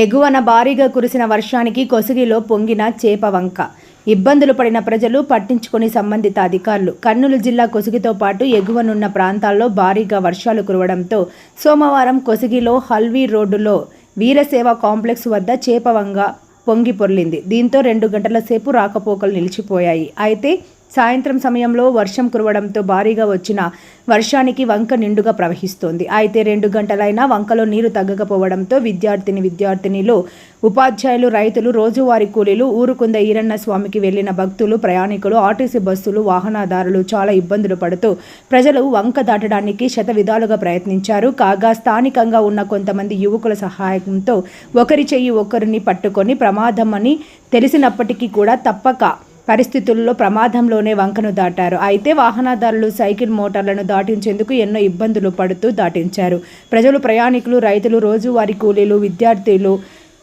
ఎగువన భారీగా కురిసిన వర్షానికి కొసిగిలో పొంగిన చేపవంక ఇబ్బందులు పడిన ప్రజలు పట్టించుకుని సంబంధిత అధికారులు. కర్నూలు జిల్లా కొసుగితో పాటు ఎగువనున్న ప్రాంతాల్లో భారీగా వర్షాలు కురవడంతో సోమవారం కొసిగిలో హల్వీ రోడ్డులో వీరసేవ కాంప్లెక్స్ వద్ద చేపవంగ పొంగి పొర్లింది. దీంతో రెండు గంటల సేపు రాకపోకలు నిలిచిపోయాయి. అయితే సాయంత్రం సమయంలో వర్షం కురవడంతో భారీగా వచ్చిన వర్షానికి వంక నిండుగా ప్రవహిస్తోంది. అయితే రెండు గంటలైనా వంకలో నీరు తగ్గకపోవడంతో విద్యార్థిని విద్యార్థినిలు ఉపాధ్యాయులు రైతులు రోజువారీ కూలీలు ఊరుకుంద ఈరన్న స్వామికి వెళ్ళిన భక్తులు ప్రయాణికులు ఆర్టీసీ బస్సులు వాహనదారులు చాలా ఇబ్బందులు పడుతూ ప్రజలు వంక దాటడానికి శత విధాలుగా ప్రయత్నించారు. కాగా స్థానికంగా ఉన్న కొంతమంది యువకుల సహాయంతో ఒకరి చెయ్యి ఒకరిని పట్టుకొని ప్రమాదం అని తెలిసినప్పటికీ కూడా తప్పక పరిస్థితుల్లో ప్రమాదంలోనే వంకను దాటారు. అయితే వాహనదారులు సైకిల్ మోటార్లను దాటించేందుకు ఎన్నో ఇబ్బందులు పడుతూ దాటించారు. ప్రజలు ప్రయాణికులు రైతులు రోజువారీ కూలీలు విద్యార్థులు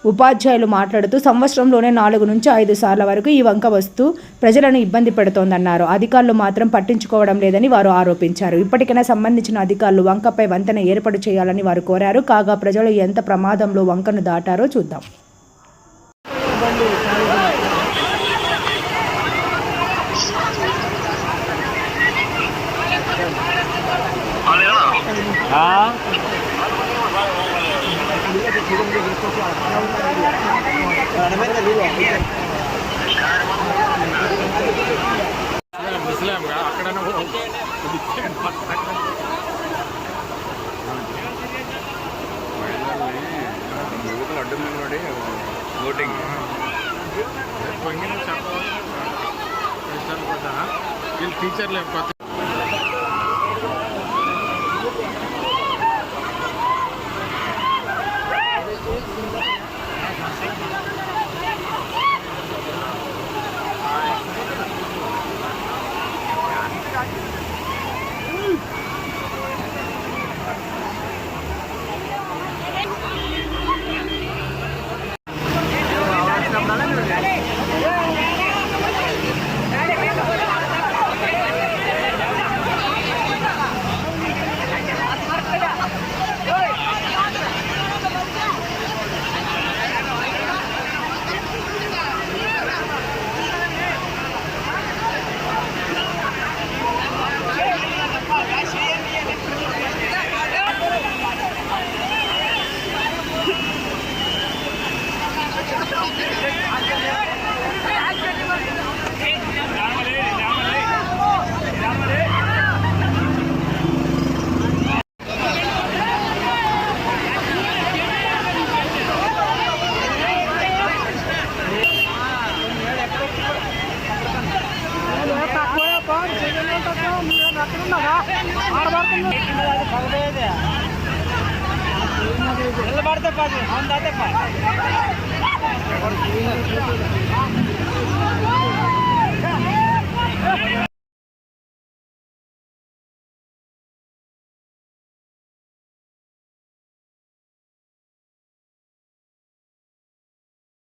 ఉపాధ్యాయులు మాట్లాడుతూ సంవత్సరంలోనే నాలుగు నుంచి ఐదు సార్ల వరకు ఈ వంక వస్తూ ప్రజలను ఇబ్బంది పెడుతోందన్నారు. అధికారులు మాత్రం పట్టించుకోవడం లేదని వారు ఆరోపించారు. ఇప్పటికైనా సంబంధించిన అధికారులు వంకపై వంతెన ఏర్పాటు చేయాలని వారు కోరారు. కాగా ప్రజలు ఎంత ప్రమాదంలో వంకను దాటారో చూద్దాం. हाँ ముస్లింగా అక్కడ యువకులు అడ్డం నిలబడి ఓటింగ్ పొంగిన వీళ్ళు టీచర్లు కొత్త నిలబడితే పది అవును పది